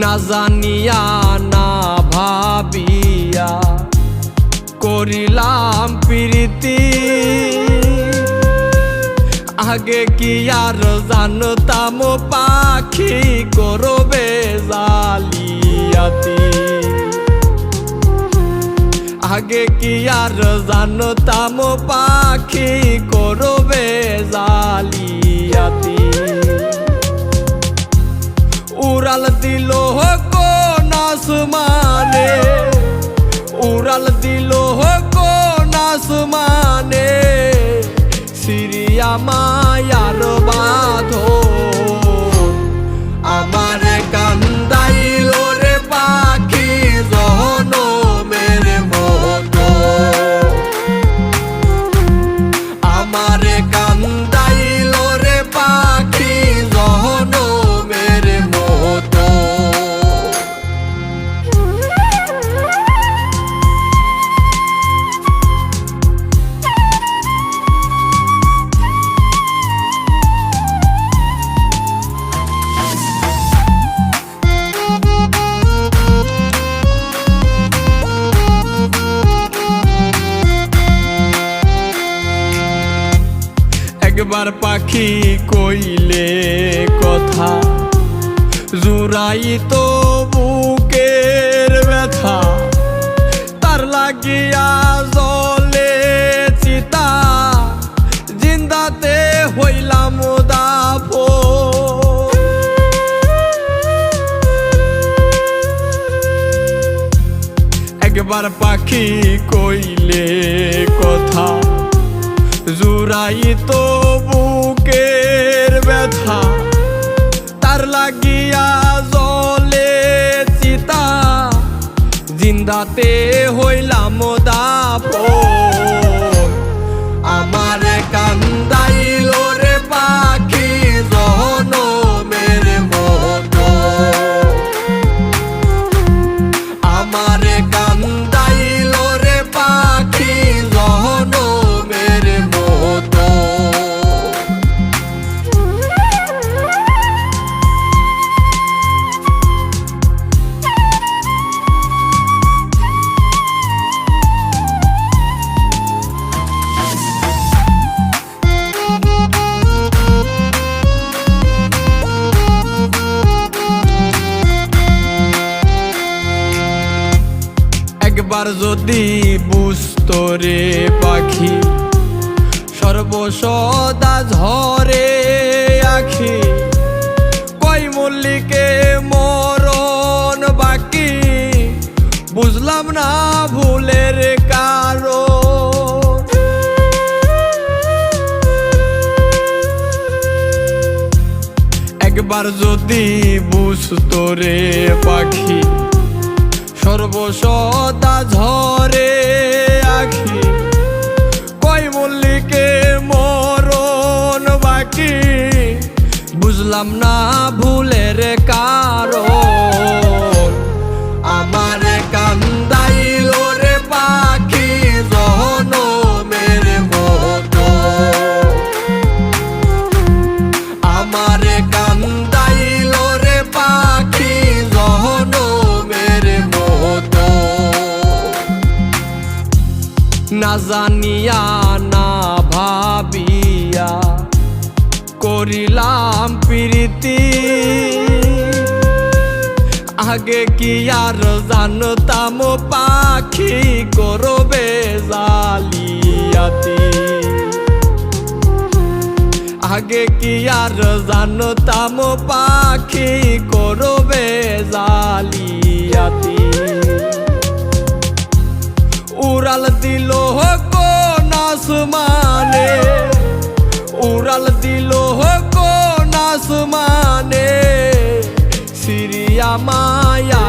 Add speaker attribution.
Speaker 1: না জানিয়া না ভাবিয়া করিলাম প্রীতি। আগে কি আর জানতাম? পাখি করবে জালিয়াতি। আগে কি আর জানতাম? পাখি করবে জালিয়াতি। উড়াল দিল কোন আসমানে সিরিয়া আর বাঁধো। আমার কান্দাইল রে পাখি জহন মেরে মতো। আমার কান্দাইল একবার পাখি কইলে কথা। জুরাই তো বুকের ব্যথা। তার লাগিয়া জলে চিতা। জিন্দাতে হইলাম দাফো একবার পাখি কইলে কথা। জুরাই তো একবার যদি বুঝতো রে পাখি, সর্বসদা ঝরে আখি। কই মল্লিকে মরণ বাকি? বুঝলাম না ভুলের কারও একবার যদি বুঝতো রে পাখি সর্বসদা ঝরে আখি। কই মল্লিকে মরণ বাকি? বুঝলাম না ভুলের কারণ না জানিয়া, না ভাবিয়া করিলাম প্রীতি। আগে কি আর জানতাম পাখি করবে জালিয়াতি? আগে কি আর জানতাম পাখি করবে জালিয়াতি? উড়াল দিল কোন আসমানে উড়াল দিল কোন আসমানে সিরিয়া মায়া